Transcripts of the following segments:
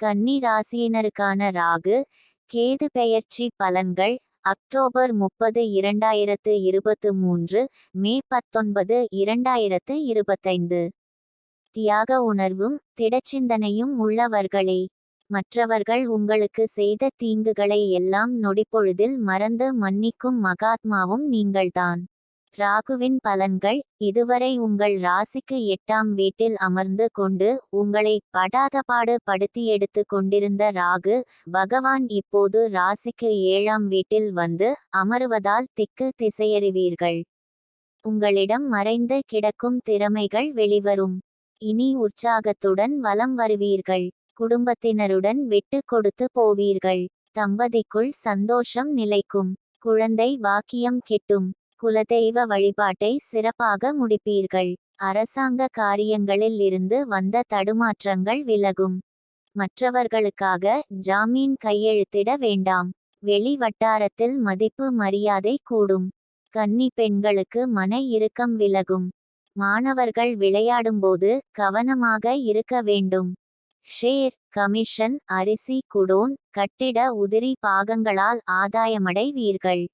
கன்னி ராசியினருக்கான ராகு கேது பெயர்ச்சி பலன்கள் அக்டோபர் முப்பது இரண்டாயிரத்து இருபத்து மூன்று மே பத்தொன்பது இரண்டாயிரத்து இருபத்தைந்து. தியாக உணர்வும் திடச்சிந்தனையும் உள்ளவர்களே. மற்றவர்கள் உங்களுக்கு செய்த தீங்குகளை எல்லாம் நொடிப்பொழுதில் மறந்து மன்னிக்கும் மகாத்மாவும் நீங்கள்தான். ராகுவின் பலன்கள் இதுவரை உங்கள் ராசிக்கு எட்டாம் வீட்டில் அமர்ந்து கொண்டு உங்களை படாதபாடு படுத்தி எடுத்து கொண்டிருந்த ராகு பகவான் இப்போது ராசிக்கு ஏழாம் வீட்டில் வந்து அமருவதால் திக்கு திசையறிவீர்கள். உங்களிடம் மறைந்து கிடக்கும் திறமைகள் வெளிவரும். இனி உற்சாகத்துடன் வலம் வருவீர்கள். குடும்பத்தினருடன் விட்டு கொடுத்து போவீர்கள். தம்பதிக்குள் சந்தோஷம் நிலைக்கும். குழந்தை வாக்கியம் கிட்டும். குலதெய்வ வழிபாட்டை சிறப்பாக முடிப்பீர்கள். அரசாங்க காரியங்களில் இருந்து வந்த தடுமாற்றங்கள் விலகும். மற்றவர்களுக்காக ஜாமீன் கையெழுத்திட வேண்டாம். வெளி வட்டாரத்தில் மதிப்பு மரியாதை கூடும். கன்னி பெண்களுக்கு மன இறுக்கம் விலகும். மாணவர்கள் விளையாடும்போது கவனமாக இருக்க வேண்டும். ஷேர் கமிஷன் அரிசி குடோன் கட்டிட உதிரி பாகங்களால் ஆதாயமடைவீர்கள்.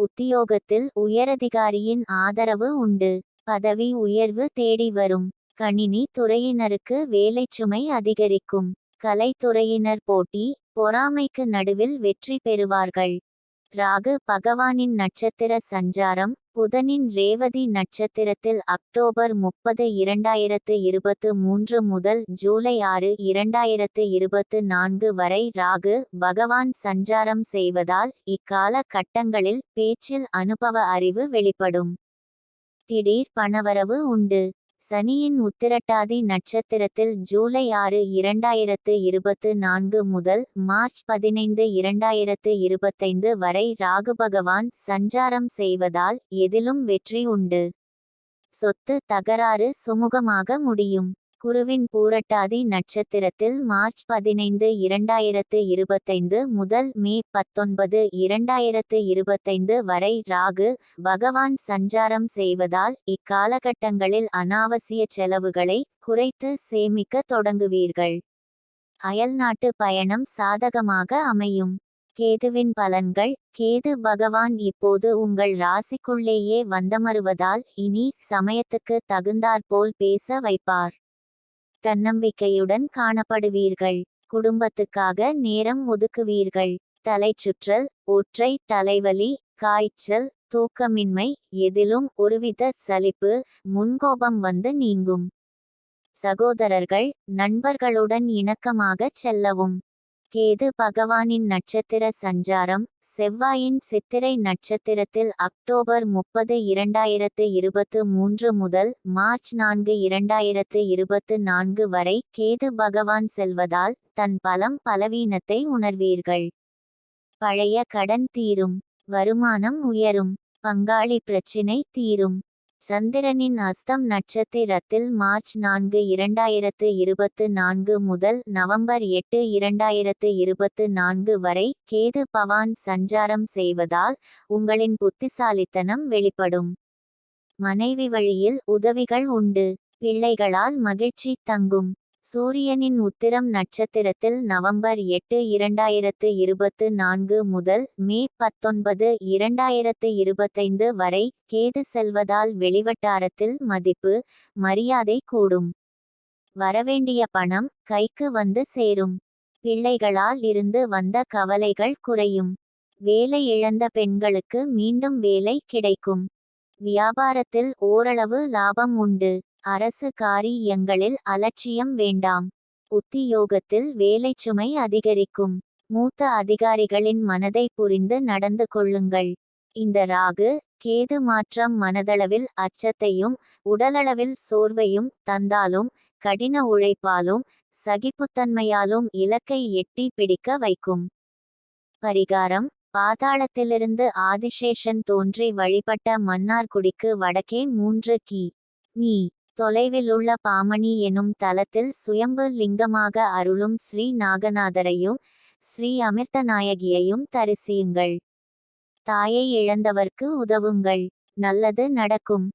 உத்தியோகத்தில் உயரதிகாரியின் ஆதரவு உண்டு. பதவி உயர்வு தேடி வரும். கணினி துறையினருக்கு வேலைச்சுமை அதிகரிக்கும். கலைத்துறையினர் போட்டி பொறாமைக்கு நடுவில் வெற்றி பெறுவார்கள். ராகு பகவானின் நட்சத்திர சஞ்சாரம் புதனின் ரேவதி நட்சத்திரத்தில் அக்டோபர் முப்பது இரண்டாயிரத்து இருபத்து மூன்று முதல் ஜூலை ஆறு இரண்டாயிரத்து இருபத்து நான்கு வரை ராகு பகவான் சஞ்சாரம் செய்வதால் இக்கால கட்டங்களில் பேச்சில் அனுபவ அறிவு வெளிப்படும். திடீர் பணவரவு உண்டு. சனியின் உத்திரட்டாதி நட்சத்திரத்தில் ஜூலை ஆறு இரண்டாயிரத்து இருபத்து நான்கு முதல் மார்ச் பதினைந்து இரண்டாயிரத்து இருபத்தைந்து வரை ராகு பகவான் சஞ்சாரம் செய்வதால் எதிலும் வெற்றி உண்டு. சொத்து தகராறு சுமூகமாக முடியும். குருவின் பூரட்டாதி நட்சத்திரத்தில் மார்ச் பதினைந்து இரண்டாயிரத்து இருபத்தைந்து முதல் மே பத்தொன்பது இரண்டாயிரத்து இருபத்தைந்து வரை ராகு பகவான் சஞ்சாரம் செய்வதால் இக்காலகட்டங்களில் அனாவசிய செலவுகளை குறைத்து சேமிக்க தொடங்குவீர்கள். அயல்நாட்டு பயணம் சாதகமாக அமையும். கேதுவின் பலன்கள் கேது பகவான் இப்போது உங்கள் ராசிக்குள்ளேயே வந்தமருவதால் இனி சமயத்துக்கு தகுந்தாற்போல் பேச வைப்பார். தன்னம்பிக்கையுடன் காணப்படுவீர்கள். குடும்பத்துக்காக நேரம் ஒதுக்குவீர்கள். தலைச்சுற்றல் ஒற்றை தலைவலி காய்ச்சல் தூக்கமின்மை எதிலும் ஒருவித சலிப்பு முன்கோபம் வந்து நீங்கும். சகோதரர்கள் நண்பர்களுடன் இணக்கமாகச் செல்லவும். கேது பகவானின் நட்சத்திர சஞ்சாரம் செவ்வாயின் சித்திரை நட்சத்திரத்தில் அக்டோபர் முப்பது இரண்டாயிரத்து இருபத்து மூன்று முதல் மார்ச் நான்கு இரண்டாயிரத்து இருபத்து நான்கு வரை கேது பகவான் செல்வதால் தன் பலம் பலவீனத்தை உணர்வீர்கள். பழைய கடன் தீரும் வருமானம் உயரும் பங்காளி பிரச்சினை தீரும். சந்திரனின் அஸ்தம் நட்சத்திரத்தில் மார்ச் நான்கு இரண்டாயிரத்து இருபத்து நான்கு முதல் நவம்பர் எட்டு இரண்டாயிரத்து இருபத்து நான்கு வரை கேது பவான் சஞ்சாரம் செய்வதால் உங்களின் புத்திசாலித்தனம் வெளிப்படும். மனைவி வழியில் உதவிகள் உண்டு. பிள்ளைகளால் மகிழ்ச்சி தங்கும். சூரியனின் உத்திரம் நட்சத்திரத்தில் நவம்பர் எட்டு இரண்டாயிரத்து இருபத்து நான்கு முதல் மே பத்தொன்பது இரண்டாயிரத்து இருபத்தைந்து வரை கேது செல்வதால் வெளிவட்டாரத்தில் மதிப்பு மரியாதை கூடும். வரவேண்டிய பணம் கைக்கு வந்து சேரும். பிள்ளைகளால் இருந்து வந்த கவலைகள் குறையும். வேலை இழந்த பெண்களுக்கு மீண்டும் வேலை கிடைக்கும். வியாபாரத்தில் ஓரளவு லாபம் உண்டு. அரசு காரியங்களில் அலட்சியம் வேண்டாம். உத்தியோகத்தில் வேலைச்சுமை அதிகரிக்கும். மூத்த அதிகாரிகளின் மனதை புரிந்து நடந்து கொள்ளுங்கள். இந்த ராகு கேது மாற்றம் மனதளவில் அச்சத்தையும் உடலளவில் சோர்வையும் தந்தாலும் கடின உழைப்பாலும் சகிப்புத்தன்மையாலும் இலக்கை எட்டி பிடிக்க வைக்கும். பரிகாரம் பாதாளத்திலிருந்து ஆதிசேஷன் தோன்றி வழிபட்ட மன்னார்குடிக்கு வடக்கே மூன்று கி. மீ. தொலைவில் உள்ள பாமணி எனும் தலத்தில் சுயம்பு லிங்கமாக அருளும் ஸ்ரீ நாகநாதரையும் ஸ்ரீ அமிர்தநாயகியையும் தரிசியுங்கள். தாயை இழந்தவர்க்கு உதவுங்கள். நல்லது நடக்கும்.